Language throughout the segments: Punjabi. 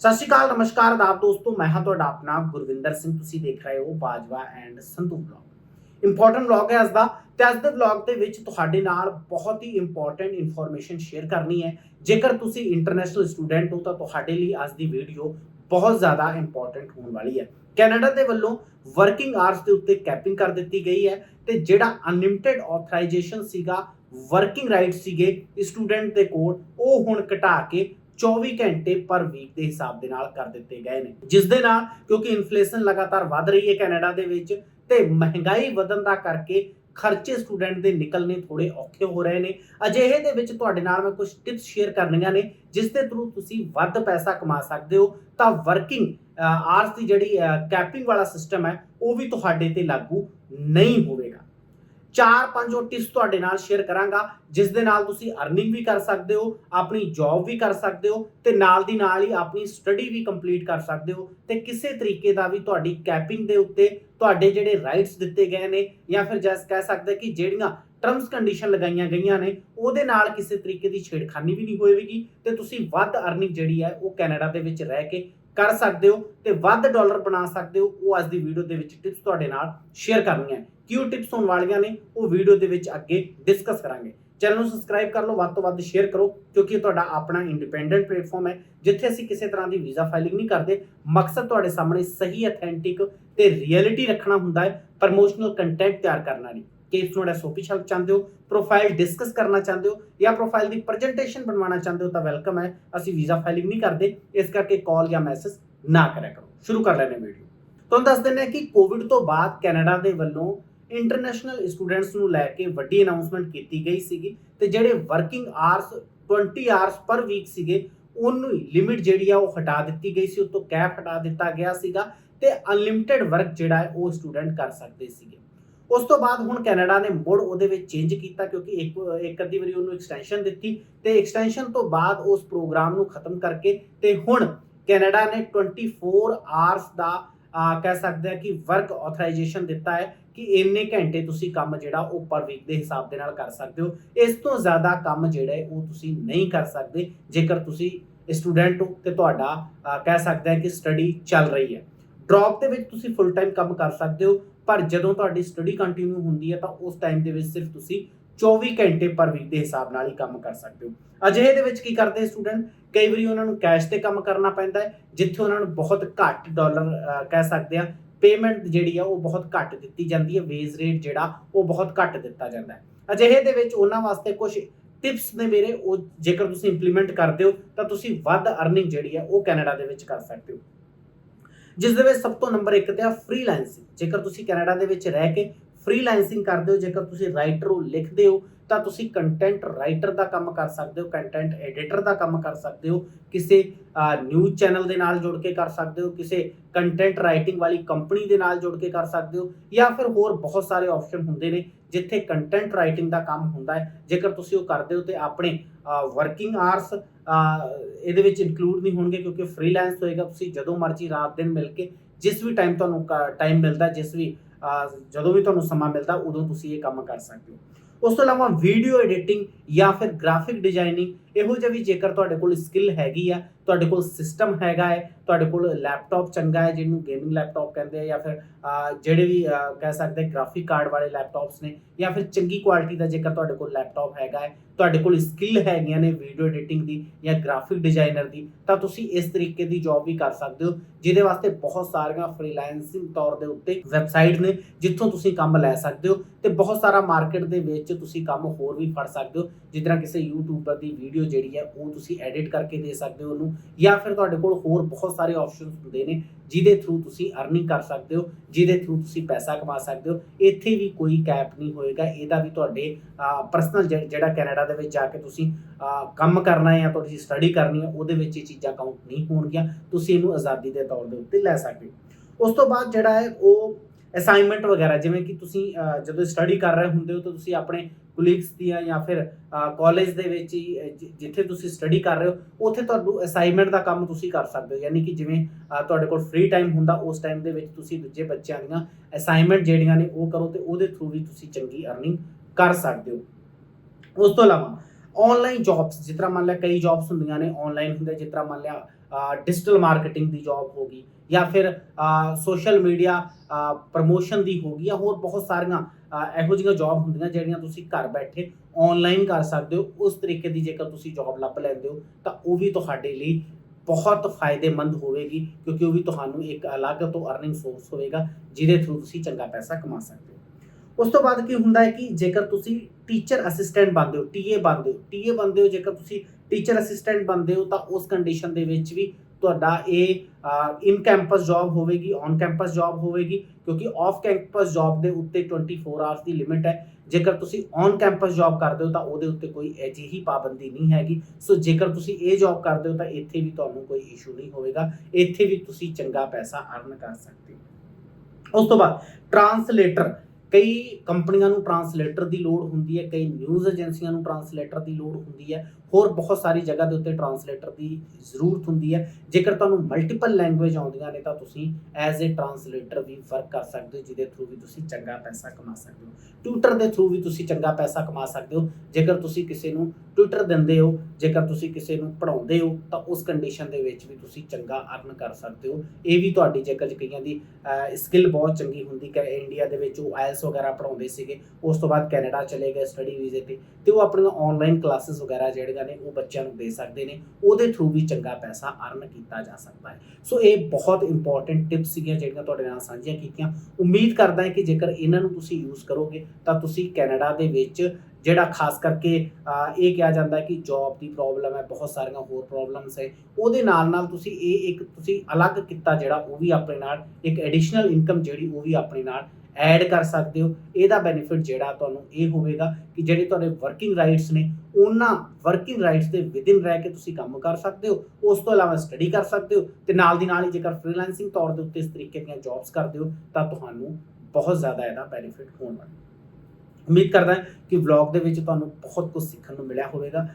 ਸਤਿ ਸ਼੍ਰੀ ਅਕਾਲ, ਨਮਸਕਾਰ ਆਦਾਬ ਦੋਸਤੋ, ਮੈਂ ਹਾਂ ਤੁਹਾਡਾ ਆਪਣਾ ਗੁਰਵਿੰਦਰ ਸਿੰਘ। ਤੁਸੀਂ ਦੇਖ ਰਹੇ ਹੋ Bajwa and Sandhu vlog important vlog ਹੈ ਅੱਜ ਦਾ, ਤੇ ਅੱਜ ਦੇ ਵਲੌਗ ਦੇ ਵਿੱਚ ਤੁਹਾਡੇ ਨਾਲ ਬਹੁਤ ਹੀ ਇੰਪੋਰਟੈਂਟ ਇਨਫੋਰਮੇਸ਼ਨ ਸ਼ੇਅਰ ਕਰਨੀ ਹੈ। ਜੇਕਰ ਤੁਸੀਂ ਇੰਟਰਨੈਸ਼ਨਲ ਸਟੂਡੈਂਟ ਹੋ, ਤਾਂ ਤੁਹਾਡੇ ਲਈ ਅੱਜ ਦੀ ਵੀਡੀਓ ਬਹੁਤ ਜ਼ਿਆਦਾ ਇੰਪੋਰਟੈਂਟ ਹੋਣ ਵਾਲੀ ਹੈ। ਕੈਨੇਡਾ ਦੇ ਵੱਲੋਂ ਵਰਕਿੰਗ ਆਰਸ ਦੇ ਉੱਤੇ ਕੈਪਿੰਗ ਕਰ ਦਿੱਤੀ ਗਈ ਹੈ, ਤੇ ਜਿਹੜਾ ਅਨਲਿਮਿਟਿਡ ਆਥੋਰਾਈਜੇਸ਼ਨ ਸੀਗਾ ਵਰਕਿੰਗ ਰਾਈਟ ਸੀਗੇ ਸਟੂਡੈਂਟ ਦੇ ਕੋਲ, ਉਹ ਹੁਣ ਘਟਾ ਕੇ 24 ਘੰਟੇ ਪਰ ਵੀਕ ਦੇ ਹਿਸਾਬ ਦੇ ਨਾਲ ਕਰ ਦਿੱਤੇ ਗਏ ਨੇ। ਜਿਸ ਦੇ ਨਾਲ ਕਿਉਂਕਿ ਇਨਫਲੇਸ਼ਨ ਲਗਾਤਾਰ ਵੱਧ ਰਹੀ ਹੈ ਕੈਨੇਡਾ ਦੇ ਵਿੱਚ ਤੇ ਮਹਿੰਗਾਈ ਵਧਣ ਦਾ ਕਰਕੇ ਖਰਚੇ ਸਟੂਡੈਂਟ ਦੇ ਨਿਕਲਨੇ ਥੋੜੇ ਔਖੇ ਹੋ ਰਹੇ ਨੇ। ਅਜਿਹੇ ਦੇ ਵਿੱਚ ਤੁਹਾਡੇ ਨਾਲ ਮੈਂ ਕੁਝ ਟਿਪਸ ਸ਼ੇਅਰ ਕਰਨੀਆਂ ਨੇ, ਜਿਸ ਦੇ ਥਰੂ ਤੁਸੀਂ ਵੱਧ ਪੈਸਾ ਕਮਾ ਸਕਦੇ ਹੋ। ਤਾਂ ਵਰਕਿੰਗ ਆਰਸ ਦੀ ਜਿਹੜੀ ਕੈਪਿੰਗ ਵਾਲਾ ਸਿਸਟਮ ਹੈ, ਉਹ ਵੀ ਤੁਹਾਡੇ ਤੇ ਲਾਗੂ ਨਹੀਂ ਹੋਵੇਗਾ। ਚਾਰ ਪੰਜ ਉਹ ਟਿਪਸ ਤੁਹਾਡੇ ਨਾਲ ਸ਼ੇਅਰ ਕਰਾਂਗਾ, ਜਿਸ ਦੇ ਨਾਲ ਤੁਸੀਂ ਅਰਨਿੰਗ ਵੀ ਕਰ ਸਕਦੇ ਹੋ, ਆਪਣੀ ਜੌਬ ਵੀ ਕਰ ਸਕਦੇ ਹੋ ਤੇ ਨਾਲ ਦੀ ਨਾਲ ਹੀ ਆਪਣੀ ਸਟੱਡੀ ਵੀ ਕੰਪਲੀਟ ਕਰ ਸਕਦੇ ਹੋ ਤੇ ਕਿਸੇ ਤਰੀਕੇ ਦਾ ਵੀ ਤੁਹਾਡੀ ਕੈਪਿੰਗ ਦੇ ਉੱਤੇ ਤੁਹਾਡੇ ਜਿਹੜੇ ਰਾਈਟਸ ਦਿੱਤੇ ਗਏ ਨੇ ਜਾਂ ਫਿਰ ਜਸ ਕਹਿ ਸਕਦੇ ਕਿ ਜਿਹੜੀਆਂ ਟਰਮਸ ਕੰਡੀਸ਼ਨ ਲਗਾਈਆਂ ਗਈਆਂ ਨੇ, ਉਹਦੇ ਨਾਲ ਕਿਸੇ ਤਰੀਕੇ ਦੀ ਛੇੜਖਾਨੀ ਵੀ ਨਹੀਂ ਹੋਵੇਗੀ ਤੇ ਤੁਸੀਂ ਵੱਧ ਅਰਨਿੰਗ ਜਿਹੜੀ ਹੈ ਉਹ ਕੈਨੇਡਾ ਦੇ ਵਿੱਚ ਰਹਿ ਕੇ ਕਰ ਸਕਦੇ ਹੋ ਤੇ ਵੱਧ ਡਾਲਰ ਬਣਾ ਸਕਦੇ ਹੋ। ਉਹ ਅੱਜ ਦੀ ਵੀਡੀਓ ਦੇ ਵਿੱਚ ਟਿਪਸ ਤੁਹਾਡੇ ਨਾਲ ਸ਼ੇਅਰ ਕਰਨੀਆਂ ਹੈ ਕਿਉਂ ਟਿਪਸ ਹੋਣ ਵਾਲੀਆਂ ਨੇ, ਉਹ ਵੀਡੀਓ ਦੇ ਵਿੱਚ ਅੱਗੇ ਡਿਸਕਸ ਕਰਾਂਗੇ। ਚੈਨਲ ਨੂੰ ਸਬਸਕ੍ਰਾਈਬ ਕਰ ਲਓ, ਵੱਧ ਤੋਂ ਵੱਧ ਸ਼ੇਅਰ ਕਰੋ, ਕਿਉਂਕਿ ਇਹ ਤੁਹਾਡਾ ਆਪਣਾ ਇੰਡੀਪੈਂਡੈਂਟ ਪਲੇਟਫਾਰਮ ਹੈ, ਜਿੱਥੇ ਅਸੀਂ ਕਿਸੇ ਤਰ੍ਹਾਂ ਦੀ ਵੀਜ਼ਾ ਫਾਈਲਿੰਗ ਨਹੀਂ ਕਰਦੇ। ਮਕਸਦ ਤੁਹਾਡੇ ਸਾਹਮਣੇ ਸਹੀ ਅਥੈਂਟਿਕ ਤੇ ਰਿਐਲਿਟੀ ਰੱਖਣਾ ਹੁੰਦਾ ਹੈ ਪ੍ਰਮੋਸ਼ਨਲ ਕੰਟੈਂਟ ਤਿਆਰ ਕਰਨਾ ਨਹੀਂ ਕਿ ਤੁਹਾਡਾ ਸੋਪੀ ਸ਼ਬਦ ਚਾਹੁੰਦੇ ਹੋ ਪ੍ਰੋਫਾਈਲ ਡਿਸਕਸ ਕਰਨਾ ਚਾਹੁੰਦੇ ਹੋ ਜਾਂ ਪ੍ਰੋਫਾਈਲ ਦੀ ਪ੍ਰੈਜੈਂਟੇਸ਼ਨ ਬਣਵਾਉਣਾ ਚਾਹੁੰਦੇ ਹੋ ਤਾਂ ਵੈਲਕਮ ਹੈ। ਅਸੀਂ ਵੀਜ਼ਾ ਫਾਈਲਿੰਗ ਨਹੀਂ ਕਰਦੇ, ਇਸ ਕਰਕੇ ਕਾਲ ਜਾਂ ਮੈਸੇਜ ਨਾ ਕਰਿਆ ਕਰੋ। ਸ਼ੁਰੂ ਕਰ ਲੈਣੇ ਵੀਡੀਓ ਤੁਹਾਨੂੰ ਦੱਸ ਦਿੰਦੇ ਹਾਂ ਕਿ ਕੋਵਿਡ ਤੋਂ ਬਾਅਦ ਕੈਨੇਡਾ ਦੇ ਵੱਲੋਂ ਇੰਟਰਨੈਸ਼ਨਲ ਸਟੂਡੈਂਟਸ ਨੂੰ ਲੈ ਕੇ ਵੱਡੀ ਅਨਾਉਂਸਮੈਂਟ ਕੀਤੀ ਗਈ ਸੀਗੀ ਤੇ ਜਿਹੜੇ working hours 20 hours per week ਸੀਗੇ, ਉਹਨੂੰ ਲਿਮਿਟ ਜਿਹੜੀ ਆ ਉਹ ਹਟਾ ਦਿੱਤੀ ਗਈ ਸੀ, ਉਤੋਂ ਕੈਪ ਹਟਾ ਦਿੱਤਾ ਗਿਆ ਸੀਗਾ ਤੇ ਅਨਲਿਮਿਟਿਡ ਵਰਕ ਜਿਹੜਾ ਹੈ ਉਹ ਸਟੂਡੈਂਟ ਕਰ ਸਕਦੇ ਸੀਗੇ। ਉਸ ਤੋਂ ਬਾਅਦ ਹੁਣ ਕੈਨੇਡਾ ਨੇ ਮੁੜ ਉਹਦੇ ਵਿੱਚ ਚੇਂਜ ਕੀਤਾ ਕਿਉਂਕਿ ਇੱਕ ਇੱਕ ਅੱਧੀ ਵਾਰੀ ਉਹਨੂੰ ਐਕਸਟੈਂਸ਼ਨ ਦਿੱਤੀ ਤੇ ਐਕਸਟੈਂਸ਼ਨ ਤੋਂ ਬਾਅਦ ਉਸ ਪ੍ਰੋਗਰਾਮ ਨੂੰ ਖਤਮ ਕਰਕੇ ਤੇ ਹੁਣ ਕੈਨੇਡਾ ਨੇ 24 ਆਰਸ ਦਾ ਕਹਿ ਸਕਦੇ ਆ ਕਿ ਵਰਕ ਆਥੋਰਾਈਜੇਸ਼ਨ ਦਿੱਤਾ ਹੈ ਕਿ ਇੰਨੇ ਘੰਟੇ ਤੁਸੀਂ ਕੰਮ ਜਿਹੜਾ ਉਹ ਪਰ ਵੀਕ ਦੇ ਹਿਸਾਬ ਦੇ ਨਾਲ ਕਰ ਸਕਦੇ ਹੋ। ਇਸ ਤੋਂ ਜ਼ਿਆਦਾ ਕੰਮ ਜਿਹੜਾ ਉਹ ਤੁਸੀਂ ਨਹੀਂ ਕਰ ਸਕਦੇ ਜੇਕਰ ਤੁਸੀਂ ਸਟੂਡੈਂਟ ਹੋ ਤੇ ਤੁਹਾਡਾ ਕਹਿ ਸਕਦੇ ਆ ਕਿ ਸਟੱਡੀ ਚੱਲ ਰਹੀ ਹੈ। ਡ੍ਰੌਪ ਦੇ ਵਿੱਚ ਤੁਸੀਂ ਫੁੱਲ ਟਾਈਮ ਕੰਮ ਕਰ ਸਕਦੇ ਹੋ। ਪਰ ਜਦੋਂ ਤੁਹਾਡੀ ਸਟੱਡੀ ਕੰਟੀਨਿਊ ਹੁੰਦੀ ਹੈ ਤਾਂ ਉਸ ਟਾਈਮ ਦੇ ਵਿੱਚ ਸਿਰਫ ਤੁਸੀਂ 24 ਘੰਟੇ ਪਰ ਵੀਕ ਦੇ ਹਿਸਾਬ ਨਾਲ ਹੀ ਕੰਮ ਕਰ ਸਕਦੇ ਹੋ। ਅਜਿਹੇ ਦੇ ਵਿੱਚ ਕੀ ਕਰਦੇ ਸਟੂਡੈਂਟ ਕਈ ਵਾਰੀ ਉਹਨਾਂ ਨੂੰ ਕੈਸ਼ ਤੇ ਕੰਮ ਕਰਨਾ ਪੈਂਦਾ ਹੈ, ਜਿੱਥੇ ਉਹਨਾਂ ਨੂੰ ਬਹੁਤ ਘੱਟ ਡਾਲਰ ਕਹਿ ਸਕਦੇ ਆ ਪੇਮੈਂਟ ਜਿਹੜੀ ਆ ਉਹ ਬਹੁਤ ਘੱਟ ਦਿੱਤੀ ਜਾਂਦੀ ਹੈ ਵੇਜ ਰੇਟ ਜਿਹੜਾ ਉਹ ਬਹੁਤ ਘੱਟ ਦਿੱਤਾ ਜਾਂਦਾ ਹੈ। ਅਜਿਹੇ ਦੇ ਵਿੱਚ ਉਹਨਾਂ ਵਾਸਤੇ ਕੁਝ ਟਿਪਸ ਨੇ ਮੇਰੇ ਉਹ ਜੇਕਰ ਤੁਸੀਂ ਇੰਪਲੀਮੈਂਟ ਕਰਦੇ ਹੋ ਤਾਂ ਤੁਸੀਂ ਵੱਧ ਅਰਨਿੰਗ ਜਿਹੜੀ ਹੈ ਉਹ ਕੈਨੇਡਾ ਦੇ ਵਿੱਚ ਕਰ ਸਕਦੇ ਹੋ। ਜਿਸ ਦੇ ਵਿੱਚ ਸਭ ਤੋਂ ਨੰਬਰ 1 ਤੇ ਆ ਫ੍ਰੀਲਾਂਸਿੰਗ ਜੇਕਰ ਤੁਸੀਂ ਕੈਨੇਡਾ ਦੇ ਵਿੱਚ ਰਹਿ ਕੇ ਫ੍ਰੀਲਾਂਸਿੰਗ ਕਰਦੇ ਹੋ, ਜੇਕਰ ਤੁਸੀਂ ਰਾਈਟਰ ਹੋ, ਲਿਖਦੇ ਹੋ, ਤਾਂ ਤੁਸੀਂ ਕੰਟੈਂਟ ਰਾਈਟਰ ਦਾ ਕੰਮ ਕਰ ਸਕਦੇ ਹੋ ਕੰਟੈਂਟ ਐਡੀਟਰ ਦਾ ਕੰਮ ਕਰ ਸਕਦੇ ਹੋ, ਕਿਸੇ ਨਿਊਜ਼ ਚੈਨਲ ਦੇ ਨਾਲ ਜੁੜ ਕੇ ਕਰ ਸਕਦੇ ਹੋ, ਕਿਸੇ ਕੰਟੈਂਟ ਰਾਈਟਿੰਗ ਵਾਲੀ ਕੰਪਨੀ ਦੇ ਨਾਲ ਜੁੜ ਕੇ ਕਰ ਸਕਦੇ ਹੋ, ਜਾਂ ਫਿਰ ਹੋਰ ਬਹੁਤ ਸਾਰੇ ਆਪਸ਼ਨ ਹੁੰਦੇ ਨੇ ਜਿੱਥੇ ਕੰਟੈਂਟ ਰਾਈਟਿੰਗ ਦਾ ਕੰਮ ਹੁੰਦਾ ਹੈ। ਜੇਕਰ ਤੁਸੀਂ ਉਹ ਕਰਦੇ ਹੋ ਤੇ ਆਪਣੇ ਵਰਕਿੰਗ ਆਰਸ ਇਹਦੇ ਵਿੱਚ ਇਨਕਲੂਡ ਨਹੀਂ ਹੋਣਗੇ ਕਿਉਂਕਿ ਫ੍ਰੀਲਾਂਸ ਹੋਏਗਾ, ਤੁਸੀਂ ਜਦੋਂ ਮਰਜ਼ੀ ਰਾਤ ਦਿਨ ਮਿਲ ਕੇ ਜਿਸ ਵੀ ਟਾਈਮ ਤੁਹਾਨੂੰ ਟਾਈਮ ਮਿਲਦਾ, ਜਿਸ ਵੀ ਜਦੋਂ ਵੀ ਤੁਹਾਨੂੰ ਸਮਾਂ ਮਿਲਦਾ, ਉਦੋਂ ਤੁਸੀਂ ਇਹ ਕੰਮ ਕਰ ਸਕਦੇ ਹੋ। ਉਸ ਤੋਂ ਇਲਾਵਾ ਵੀਡੀਓ ਐਡੀਟਿੰਗ ਜਾਂ ਫਿਰ ਗ੍ਰਾਫਿਕ ਡਿਜ਼ਾਈਨਿੰਗ ਇਹੋ ਜਿਹਾ ਵੀ ਜੇਕਰ ਤੁਹਾਡੇ ਕੋਲ ਸਕਿੱਲ ਹੈਗੀ ਆ, ਤੁਹਾਡੇ ਕੋਲ ਸਿਸਟਮ ਹੈਗਾ ਹੈ, ਤੁਹਾਡੇ ਕੋਲ ਲੈਪਟਾਪ ਚੰਗਾ ਹੈ ਜਿਹਨੂੰ ਗੇਮਿੰਗ ਲੈਪਟਾਪ ਕਹਿੰਦੇ ਆ ਜਾਂ ਫਿਰ ਜਿਹੜੇ ਵੀ ਕਹਿ ਸਕਦੇ ਗ੍ਰਾਫਿਕ ਕਾਰਡ ਵਾਲੇ ਲੈਪਟਾਪਸ ਨੇ ਜਾਂ ਫਿਰ ਚੰਗੀ ਕੁਆਲਿਟੀ ਦਾ ਜੇਕਰ ਤੁਹਾਡੇ ਕੋਲ ਲੈਪਟਾਪ ਹੈਗਾ ਹੈ, ਤੁਹਾਡੇ ਕੋਲ ਸਕਿੱਲ ਹੈਗੀਆਂ ਨੇ ਵੀਡੀਓ ਐਡੀਟਿੰਗ ਦੀ ਜਾਂ ਗ੍ਰਾਫਿਕ ਡਿਜ਼ਾਈਨਰ ਦੀ, ਤਾਂ ਤੁਸੀਂ ਇਸ ਤਰੀਕੇ ਦੀ ਜੌਬ ਵੀ ਕਰ ਸਕਦੇ ਹੋ, ਜਿਹਦੇ ਵਾਸਤੇ ਬਹੁਤ ਸਾਰੀਆਂ ਫ੍ਰੀਲਾਂਸਿੰਗ ਤੌਰ ਦੇ ਉੱਤੇ ਵੈਬਸਾਈਟ ਨੇ, ਜਿੱਥੋਂ ਤੁਸੀਂ ਕੰਮ ਲੈ ਸਕਦੇ ਹੋ ਤੇ ਬਹੁਤ ਸਾਰਾ ਮਾਰਕੀਟ ਦੇ ਵਿੱਚ ਤੁਸੀਂ ਕੰਮ ਹੋਰ ਵੀ ਫੜ ਸਕਦੇ ਹੋ, ਜਿਸ ਤਰ੍ਹਾਂ ਕਿਸੇ ਯੂਟਿਊਬਰ ਦੀ ਵੀਡੀਓ ਜਿਹੜੀ ਹੈ, ਉਹ ਤੁਸੀਂ ਐਡਿਟ ਕਰਕੇ ਦੇ ਸਕਦੇ ਹੋ ਉਹਨੂੰ, ਜਾਂ ਫਿਰ ਤੁਹਾਡੇ ਕੋਲ ਹੋਰ ਬਹੁਤ ਸਾਰੇ ਆਪਸ਼ਨਸ ਹੁੰਦੇ ਨੇ, ਜਿਹਦੇ ਥਰੂ ਤੁਸੀਂ ਅਰਨਿੰਗ ਕਰ ਸਕਦੇ ਹੋ, ਜਿਹਦੇ ਥਰੂ ਤੁਸੀਂ ਪੈਸਾ ਕਮਾ ਸਕਦੇ ਹੋ। ਇੱਥੇ ਵੀ ਕੋਈ ਕੈਪ ਨਹੀਂ ਹੋਏਗਾ, ਇਹਦਾ ਵੀ ਤੁਹਾਡੇ ਪਰਸਨਲ ਜਿਹੜਾ ਕੈਨੇਡਾ ਦੇ ਵਿੱਚ ਜਾ ਕੇ ਤੁਸੀਂ ਕੰਮ ਕਰਨਾ ਹੈ ਜਾਂ ਤੁਹਾਡੀ ਸਟੱਡੀ ਕਰਨੀ ਹੈ, ਉਹਦੇ ਵਿੱਚ ਇਹ ਚੀਜ਼ਾਂ ਕਾਊਂਟ ਨਹੀਂ ਹੋਣਗੀਆਂ, ਤੁਸੀਂ ਇਹਨੂੰ ਆਜ਼ਾਦੀ ਦੇ ਤੌਰ ਦੇ ਉੱਤੇ ਲੈ ਸਕਦੇ ਹੋ। ਉਸ ਤੋਂ ਬਾਅਦ ਜਿਹੜਾ ਹੈ, ਉਹ ਅਸਾਈਨਮੈਂਟ ਵਗੈਰਾ, ਜਿਵੇਂ ਕਿ ਤੁਸੀਂ ਜਦੋਂ ਸਟੱਡੀ ਕਰ ਰਹੇ ਹੁੰਦੇ ਹੋ ਤਾਂ ਤੁਸੀਂ ਆਪਣੇ ਕੁਲੀਗਸ ਦੀਆਂ ਜਾਂ ਫਿਰ ਕਾਲਜ ਦੇ ਵਿੱਚ ਹੀ ਜਿੱਥੇ ਤੁਸੀਂ ਸਟੱਡੀ ਕਰ ਰਹੇ ਹੋ, ਉੱਥੇ ਤੁਹਾਨੂੰ ਅਸਾਈਨਮੈਂਟ ਦਾ ਕੰਮ ਤੁਸੀਂ ਕਰ ਸਕਦੇ ਹੋ। ਯਾਨੀ ਕਿ ਜਿਵੇਂ ਤੁਹਾਡੇ ਕੋਲ ਫ੍ਰੀ ਟਾਈਮ ਹੁੰਦਾ, ਉਸ ਟਾਈਮ ਦੇ ਵਿੱਚ ਤੁਸੀਂ ਦੂਜੇ ਬੱਚਿਆਂ ਦੀਆਂ ਅਸਾਈਨਮੈਂਟ ਜਿਹੜੀਆਂ ਨੇ ਉਹ ਕਰੋ ਤੇ ਉਹਦੇ ਥਰੂ ਵੀ ਤੁਸੀਂ ਚੰਗੀ ਅਰਨਿੰਗ ਕਰ ਸਕਦੇ ਹੋ। ਉਸ ਤੋਂ ਇਲਾਵਾ ਆਨਲਾਈਨ ਜੌਬਸ ਜਿਸ ਤਰ੍ਹਾਂ ਮੰਨ ਲਿਆ ਕਈ ਜੌਬਸ ਹੁੰਦੀਆਂ ਨੇ ਆਨਲਾਈਨ ਹੁੰਦੇ ਜਿਸ ਤਰ੍ਹਾਂ ਮੰਨ ਲਿਆ ਡਿਜੀਟਲ ਮਾਰਕੀਟਿੰਗ ਦੀ ਜੌਬ ਹੋ ਗਈ ਜਾਂ ਫਿਰ ਸੋਸ਼ਲ ਮੀਡੀਆ ਪ੍ਰਮੋਸ਼ਨ ਦੀ ਹੋ ਗਈ ਜਾਂ ਹੋਰ ਬਹੁਤ ਸਾਰੀਆਂ ਇਹੋ ਜਿਹੀਆਂ ਜੌਬ ਹੁੰਦੀਆਂ ਜਿਹੜੀਆਂ ਤੁਸੀਂ ਘਰ ਬੈਠੇ ਆਨਲਾਈਨ ਕਰ ਸਕਦੇ ਹੋ। ਉਸ ਤਰੀਕੇ ਦੀ ਜੇਕਰ ਤੁਸੀਂ ਜੌਬ ਲੱਭ ਲੈਂਦੇ ਹੋ, ਤਾਂ ਉਹ ਵੀ ਤੁਹਾਡੇ ਲਈ ਬਹੁਤ ਫਾਇਦੇਮੰਦ ਹੋਵੇਗੀ, ਕਿਉਂਕਿ ਉਹ ਵੀ ਤੁਹਾਨੂੰ ਇੱਕ ਅਲੱਗ ਤੋਂ ਅਰਨਿੰਗ ਸੋਰਸ ਹੋਵੇਗਾ, ਜਿਹਦੇ ਥਰੂ ਤੁਸੀਂ ਚੰਗਾ ਪੈਸਾ ਕਮਾ ਸਕਦੇ ਹੋ। ਉਸ ਤੋਂ ਬਾਅਦ ਕੀ ਹੁੰਦਾ ਹੈ ਕਿ ਜੇਕਰ ਤੁਸੀਂ ਟੀਚਰ ਅਸਿਸਟੈਂਟ ਬਣਦੇ ਹੋ ਟੀਏ ਬਣਦੇ ਹੋ ਟੀਏ ਬਣਦੇ ਹੋ, ਜੇਕਰ ਤੁਸੀਂ ਟੀਚਰ ਅਸਿਸਟੈਂਟ ਬਣਦੇ ਹੋ ਤਾਂ ਉਸ ਕੰਡੀਸ਼ਨ ਦੇ ਵਿੱਚ ਵੀ ਤੁਹਾਡਾ ਇਹ ਇਨ ਕੈਂਪਸ ਜੌਬ ਹੋਵੇਗੀ ਔਨ ਕੈਂਪਸ ਜੌਬ ਹੋਵੇਗੀ, ਕਿਉਂਕਿ ਆਫ ਕੈਂਪਸ ਜੌਬ ਦੇ ਉੱਤੇ 24 ਆਵਰਸ ਦੀ ਲਿਮਿਟ ਹੈ। ਜੇਕਰ ਤੁਸੀਂ ਔਨ ਕੈਂਪਸ ਜੌਬ ਕਰਦੇ ਹੋ ਤਾਂ ਉਹਦੇ ਉੱਤੇ ਕੋਈ ਅਜਿਹੀ ਪਾਬੰਦੀ ਨਹੀਂ ਹੈਗੀ। ਸੋ ਜੇਕਰ ਤੁਸੀਂ ਇਹ ਜੌਬ ਕਰਦੇ ਹੋ ਤਾਂ ਇੱਥੇ ਵੀ ਤੁਹਾਨੂੰ ਕੋਈ ਇਸ਼ੂ ਨਹੀਂ ਹੋਵੇਗਾ। ਇੱਥੇ ਵੀ ਤੁਸੀਂ ਚੰਗਾ ਪੈਸਾ ਅਰਨ ਕਰ ਸਕਦੇ ਹੋ। ਉਸ ਤੋਂ ਬਾਅਦ ਟਰਾਂਸਲੇਟਰ ਕਈ ਕੰਪਨੀਆਂ ਨੂੰ ਟਰਾਂਸਲੇਟਰ ਦੀ ਲੋੜ ਹੁੰਦੀ ਹੈ, ਕਈ ਨਿਊਜ਼ ਏਜੰਸੀਆਂ ਨੂੰ ਟਰਾਂਸਲੇਟਰ ਦੀ ਲੋੜ ਹੁੰਦੀ ਹੈ। ਹੋਰ ਬਹੁਤ ਸਾਰੀ ਜਗ੍ਹਾ ਦੇ ਉੱਤੇ ਟਰਾਂਸਲੇਟਰ ਦੀ ਜ਼ਰੂਰਤ ਹੁੰਦੀ ਹੈ। ਜੇਕਰ ਤੁਹਾਨੂੰ ਮਲਟੀਪਲ ਲੈਂਗੁਏਜ ਆਉਂਦੀਆਂ ਨੇ ਤਾਂ ਤੁਸੀਂ ਐਜ਼ ਅ ਟਰਾਂਸਲੇਟਰ ਵੀ ਵਰਕ ਕਰ ਸਕਦੇ ਹੋ, ਜਿਹਦੇ ਥਰੂ ਵੀ ਤੁਸੀਂ ਚੰਗਾ ਪੈਸਾ ਕਮਾ ਸਕਦੇ ਹੋ। ਟਿਊਟਰ ਦੇ ਥਰੂ ਵੀ ਤੁਸੀਂ ਚੰਗਾ ਪੈਸਾ ਕਮਾ ਸਕਦੇ ਹੋ। ਜੇਕਰ ਤੁਸੀਂ ਕਿਸੇ ਨੂੰ ਟਿਊਟਰ ਦਿੰਦੇ ਹੋ, ਜੇਕਰ ਤੁਸੀਂ ਕਿਸੇ ਨੂੰ ਪੜਾਉਂਦੇ ਹੋ, ਤਾਂ ਉਸ ਕੰਡੀਸ਼ਨ ਦੇ ਵਿੱਚ ਵੀ ਤੁਸੀਂ ਚੰਗਾ ਅਰਨ ਕਰ ਸਕਦੇ ਹੋ। ਇਹ ਵੀ ਤੁਹਾਡੀ ਜੇਕਰ ਕਈਆਂ ਦੀ ਸਕਿੱਲ ਬਹੁਤ ਚੰਗੀ ਹੁੰਦੀ, ਕਿ ਇੰਡੀਆ ਦੇ ਵਿੱਚ ਉਹ ਆਇਲਸ ਵਗੈਰਾ ਪੜਾਉਂਦੇ ਸੀਗੇ, ਉਸ ਤੋਂ ਬਾਅਦ ਕੈਨੇਡਾ ਚਲੇ ਗਏ ਸਟੱਡੀ ਵੀਜ਼ੇ ਤੇ ਤੇ ਉਹ ਆਪਣੀਆਂ ਆਨਲਾਈਨ ਕਲਾਸਿਸ ਵਗੈਰਾ ਜਿਹੜੀਆਂ ਨੇ, ਉਹ ਬੱਚਿਆਂ ਨੂੰ ਦੇ ਸਕਦੇ ਨੇ, ਉਹਦੇ ਥਰੂ ਵੀ ਚੰਗਾ ਪੈਸਾ ਅਰਨ ਕੀਤਾ ਜਾ ਸਕਦਾ ਹੈ। ਸੋ ਇਹ ਬਹੁਤ ਇੰਪੋਰਟੈਂਟ ਟਿਪਸ ਸੀਗੀਆਂ ਜਿਹੜੀਆਂ ਤੁਹਾਡੇ ਨਾਲ ਸਾਂਝੀਆਂ ਕੀਤੀਆਂ। ਉਮੀਦ ਕਰਦਾ ਹਾਂ ਕਿ ਜੇਕਰ ਇਹਨਾਂ ਨੂੰ ਤੁਸੀਂ ਯੂਜ਼ ਕਰੋਗੇ, ਤਾਂ ਤੁਸੀਂ ਕੈਨੇਡਾ ਦੇ ਵਿੱਚ, ਜਿਹੜਾ ਖਾਸ ਕਰਕੇ ਇਹ ਕਿਹਾ ਜਾਂਦਾ ਕਿ ਜੌਬ ਦੀ ਪ੍ਰੋਬਲਮ ਹੈ, ਬਹੁਤ ਸਾਰੀਆਂ ਹੋਰ ਪ੍ਰੋਬਲਮਸ ਹੈ, ਉਹਦੇ ਨਾਲ ਨਾਲ ਤੁਸੀਂ ਇਹ ਇੱਕ, ਤੁਸੀਂ ਅਲੱਗ ਕਿੱਤਾ ਜਿਹੜਾ ਉਹ ਵੀ ਆਪਣੇ ਨਾਲ, ਇੱਕ ਐਡੀਸ਼ਨਲ ਇਨਕਮ ਜਿਹੜੀ ਉਹ ਵੀ ਆਪਣੇ ਨਾਲ ਐਡ ਕਰ ਸਕਦੇ ਹੋ। ਇਹਦਾ ਬੈਨੀਫਿਟ ਜਿਹੜਾ ਤੁਹਾਨੂੰ ਇਹ ਹੋਵੇਗਾ ਕਿ ਜਿਹੜੇ ਤੁਹਾਡੇ ਵਰਕਿੰਗ ਰਾਈਟਸ ਨੇ, ਉਹਨਾਂ ਵਰਕਿੰਗ ਰਾਈਟਸ ਦੇ ਵਿਦਿਨ ਰਹਿ ਕੇ ਤੁਸੀਂ ਕੰਮ ਕਰ ਸਕਦੇ ਹੋ। ਉਸ ਤੋਂ ਇਲਾਵਾ ਸਟੱਡੀ ਕਰ ਸਕਦੇ ਹੋ ਤੇ ਨਾਲ ਦੀ ਨਾਲ ਹੀ ਜੇਕਰ ਫ੍ਰੀਲਾਂਸਿੰਗ ਤੌਰ ਦੇ ਉੱਤੇ ਇਸ ਤਰੀਕੇ ਦੀਆਂ ਜੌਬਸ ਕਰਦੇ ਹੋ, ਤਾਂ ਤੁਹਾਨੂੰ ਬਹੁਤ ਜ਼ਿਆਦਾ ਇਹਦਾ ਬੈਨੀਫਿਟ ਹੋਣ ਵਾਲਾ। ਉਮੀਦ ਕਰਦਾ ਕਿ ਵਲੌਗ ਦੇ ਵਿੱਚ ਤੁਹਾਨੂੰ ਬਹੁਤ ਕੁਝ ਸਿੱਖਣ ਨੂੰ ਮਿਲਿਆ ਹੋਵੇਗਾ।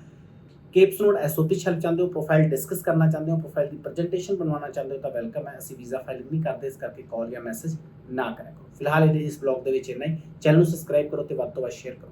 ਕੇਪਸ ਨੋਟ ਐਸਓਪੀ ਛਲ ਚਾਹੁੰਦੇ ਹੋ ਪ੍ਰੋਫਾਈਲ ਡਿਸਕਸ ਕਰਨਾ ਚਾਹੁੰਦੇ ਹੋ ਪ੍ਰੋਫਾਈਲ ਦੀ ਪ੍ਰੈਜੈਂਟੇਸ਼ਨ ਬਣਵਾਉਣਾ ਚਾਹੁੰਦੇ ਹੋ, ਤਾਂ ਵੈਲਕਮ ਹੈ। ਅਸੀਂ ਵੀਜ਼ਾ ਫਾਈਲਿੰਗ ਨਹੀਂ ਕਰਦੇ, ਇਸ ਕਰਕੇ ਕਾਲ ਜਾਂ ਮੈਸੇਜ ਨਾ ਕਰਿਆ ਕਰੋ। ਫਿਲਹਾਲ ਇਹਦੇ ਇਸ ਵਲੌਗ ਦੇ ਵਿੱਚ ਇੰਨਾ ਹੀ। ਚੈਨਲ ਨੂੰ ਸਬਸਕ੍ਰਾਈਬ ਕਰੋ ਤੇ ਵੱਧ ਤੋਂ ਵੱਧ ਸ਼ੇਅਰ ਕਰੋ।